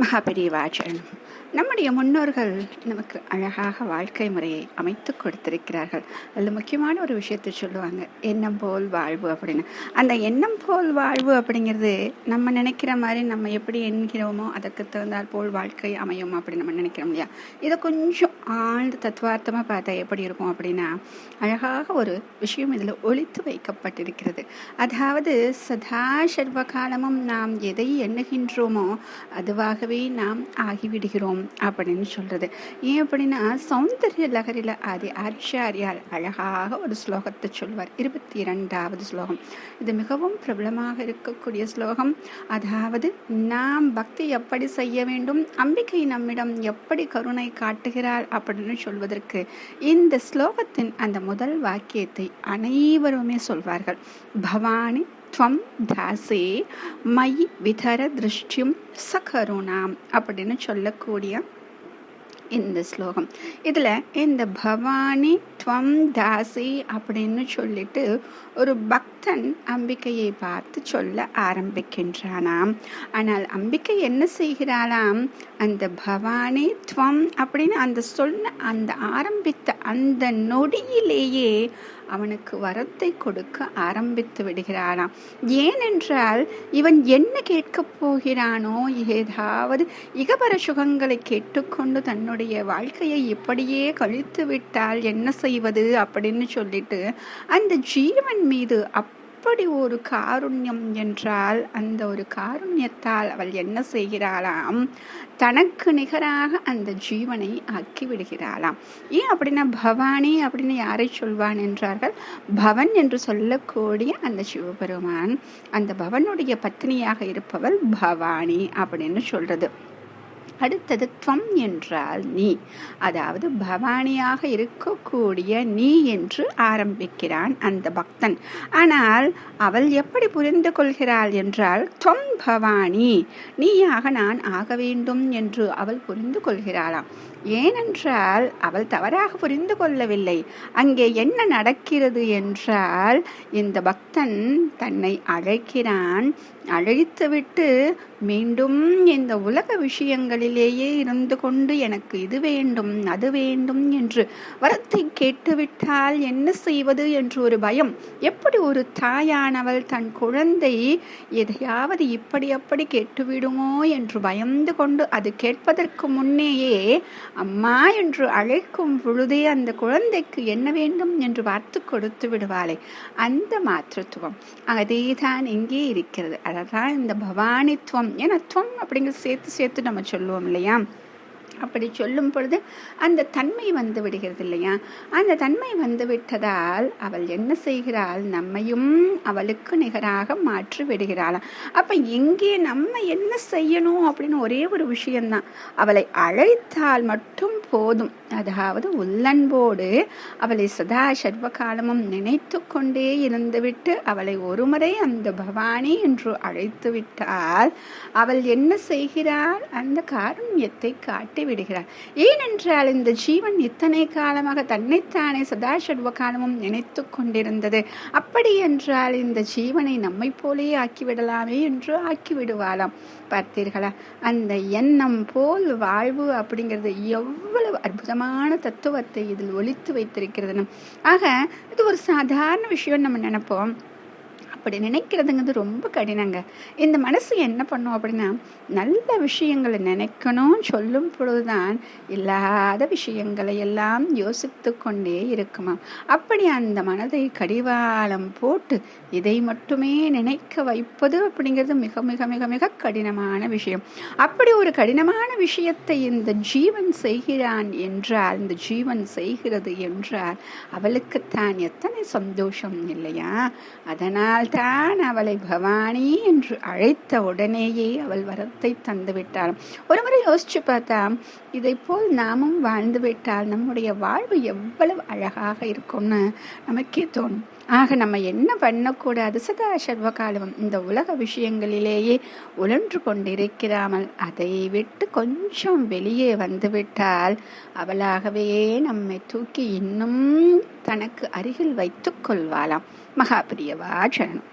மகாபெரியவாச்சரணம் நம்முடைய முன்னோர்கள் நமக்கு அழகாக வாழ்க்கை முறையை அமைத்து கொடுத்திருக்கிறார்கள். அதில் முக்கியமான ஒரு விஷயத்தை சொல்லுவாங்க. எண்ணம் போல் வாழ்வு அப்படின்னு. அந்த எண்ணம் போல் வாழ்வு அப்படிங்கிறது நம்ம நினைக்கிற மாதிரி நம்ம எப்படி எண்கிறோமோ அதற்கு தகுந்தால் போல் வாழ்க்கை அமையும் அப்படின்னு நம்ம நினைக்கிறோம் இல்லையா? இதை கொஞ்சம் ஆழ்ந்து தத்துவார்த்தமாக பார்த்தா எப்படி இருக்கும் அப்படின்னா அழகாக ஒரு விஷயம் இதில் ஒழித்து வைக்கப்பட்டிருக்கிறது. அதாவது சதா சர்வ காலமும் நாம் எதை எண்ணுகின்றோமோ அதுவாக ஆகவே நாம் ஆகிவிடுகிறோம் அப்படின்னு சொல்கிறது ஏன் அப்படின்னா சௌந்தர்ய லகரில ஆதி ஆச்சாரியார் அழகாக ஒரு ஸ்லோகத்தை சொல்வார். இருபத்தி இரண்டாவது ஸ்லோகம். இது மிகவும் பிரபலமாக இருக்கக்கூடிய ஸ்லோகம். அதாவது நாம் பக்தி எப்படி செய்ய வேண்டும்? அம்பிகை நம்மிடம் எப்படி கருணை காட்டுகிறார்? அப்படின்னு சொல்வதற்கு இந்த ஸ்லோகத்தின் அந்த முதல் வாக்கியத்தை அனைவருமே சொல்வார்கள். பவானி துவம் தாசே மயி விதர திருஷ்டியும் சகருணாம் அப்படின்னு சொல்லக்கூடிய இந்த ஸ்லோகம். இதில் இந்த பவானி துவம் தாசி அப்படின்னு சொல்லிட்டு ஒரு பக்தன் அம்பிக்கையை பார்த்து சொல்ல ஆரம்பிக்கின்றானாம். ஆனால் அம்பிக்கை என்ன செய்கிறாளாம்? அந்த பவானி துவம் அப்படின்னு அந்த சொன்ன அந்த ஆரம்பித்த அந்த நொடியிலேயே அவனுக்கு வரத்தை கொடுக்க ஆரம்பித்து விடுகிறானாம் ஏனென்றால் இவன் என்ன கேட்கப் போகிறானோ? ஏதாவது இகபர சுகங்களை கேட்டுக்கொண்டு தன்னுடைய வாழ்க்கையை இப்படியே கழித்து விட்டால் என்ன செய்வது அப்படின்னு சொல்லிட்டு அந்த ஜீவன் மீது அப் அப்படி ஒரு காருண்யம் என்றால் அந்த ஒரு காருண்யத்தால் அவள் என்ன செய்கிறாளாம்? தனக்கு நிகராக அந்த ஜீவனை ஆக்கி விடுகிறாளாம் ஏன் அப்படின்னா பவானி அப்படின்னு யாரை சொல்வான் என்றார்கள்? பவன் என்று சொல்லக்கூடிய அந்த சிவபெருமான் அந்த பவனுடைய பத்னியாக இருப்பவள் பவானி அப்படின்னு சொல்றது. அடுத்தது துவம் என்றால் நீ. அதாவது பவானியாக இருக்கக்கூடிய நீ என்று ஆரம்பிக்கிறான் அந்த பக்தன். ஆனால் அவள் எப்படி புரிந்து கொள்கிறாள் என்றால் துவம் பவானி நீயாக நான் ஆக வேண்டும் என்று அவள் புரிந்து கொள்கிறாளாம். ஏனென்றால் அவள் தவறாக புரிந்து கொள்ளவில்லை. அங்கே என்ன நடக்கிறது என்றால் இந்த பக்தன் தன்னை அழைக்கிறான். அழைத்துவிட்டு மீண்டும் இந்த உலக விஷயங்களிலேயே இருந்து கொண்டு எனக்கு இது வேண்டும் அது வேண்டும் என்று வரத்தை கேட்டுவிட்டால் என்ன செய்வது என்று ஒரு பயம். எப்படி ஒரு தாயானவள் தன் குழந்தை எதையாவது இப்படி அப்படி கேட்டுவிடுமோ என்று பயந்து கொண்டு அது கேட்பதற்கு முன்னேயே அம்மா என்று அழைக்கும் பொழுதே அந்த குழந்தைக்கு என்ன வேண்டும் என்று பார்த்து கொடுத்து விடுவாளே. அந்த மாத்திருத்துவம். அதேதான் இங்கே இருக்கிறது. அதான் இந்த பவானித்துவம். ஏன்னா துவம் அப்படிங்கிறது சேர்த்து சேர்த்து நம்ம சொல்லுவோம் இல்லையா? அப்படி சொல்லும் பொழுது அந்த தன்மை வந்து விடுகிறது இல்லையா? அந்த தன்மை வந்து விட்டதால் அவள் என்ன செய்கிறாள்? நம்மையும் அவளுக்கு நிகராக மாற்றி விடுகிறாளாம் அப்ப எங்கே நம்ம என்ன செய்யணும் அப்படின்னு ஒரே ஒரு விஷயம்தான். அவளை அழைத்தால் மட்டும் போதும். அதாவது உள்ளன்போடு அவளை சதா சர்வ காலமும் நினைத்து கொண்டே இருந்துவிட்டு அவளை ஒருமுறை அந்த பவானி என்று அழைத்து விட்டால் அவள் என்ன செய்கிறாள்? அந்த காரண்யத்தை காட்டி விடுகிறார். ஏனென்றால் இந்த ஜீவன் இத்தனை காலமாக தன்னைத்தானே சதா சர்வ காலமும் நினைத்து கொண்டிருந்தது. அப்படி என்றால் இந்த ஜீவனை நம்மை போலே ஆக்கிவிடலாமே என்று ஆக்கிவிடுவாளாம். பார்த்தீர்களா? அந்த எண்ணம் போல் வாழ்வு அப்படிங்கிறது எவ்வளவு அற்புதமான தத்துவத்தை இதில் ஒழித்து வைத்திருக்கிறது ஆக இது ஒரு சாதாரண விஷயம் நம்ம நினைப்போம். அப்படி நினைக்கிறதுங்கிறது ரொம்ப கடினங்க. இந்த மனசு என்ன பண்ணும் அப்படின்னா நல்ல விஷயங்களை நினைக்கணும்னு சொல்லும் பொழுதுதான் இல்லாத விஷயங்களை எல்லாம் யோசித்து கொண்டே இருக்குமா? அப்படி அந்த மனதை கடிவாளம் போட்டு இதை மட்டுமே நினைக்க வைப்பது அப்படிங்கிறது மிக மிக மிக மிக கடினமான விஷயம். அப்படி ஒரு கடினமான விஷயத்தை இந்த ஜீவன் செய்கிறான் என்றால் இந்த ஜீவன் செய்கிறது என்றால் அவளுக்குத்தான் எத்தனை சந்தோஷம் இல்லையா? அதனால் தான் அவளை பவானி என்று அழைத்த உடனேயே அவள் வரத்தை தந்துவிட்டாள் ஒருமுறை யோசிச்சு பார்த்தா இதை போல் நாமும் வாழ்ந்து விட்டால் நம்முடைய வாழ்வு எவ்வளவு அழகாக இருக்கும்னு நமக்கே தோணும். ஆக நம்ம என்ன பண்ணக்கூடாது? சதா சர்வகாலம் இந்த உலக விஷயங்களிலேயே உழன்று கொண்டிருக்கிறாமல் அதை விட்டு கொஞ்சம் வெளியே வந்துவிட்டால் அவளாகவே நம்மை தூக்கி இன்னும் தனக்கு அருகில் வைத்துக் கொள்வாளாம். மகாபிரியவா சரணம்.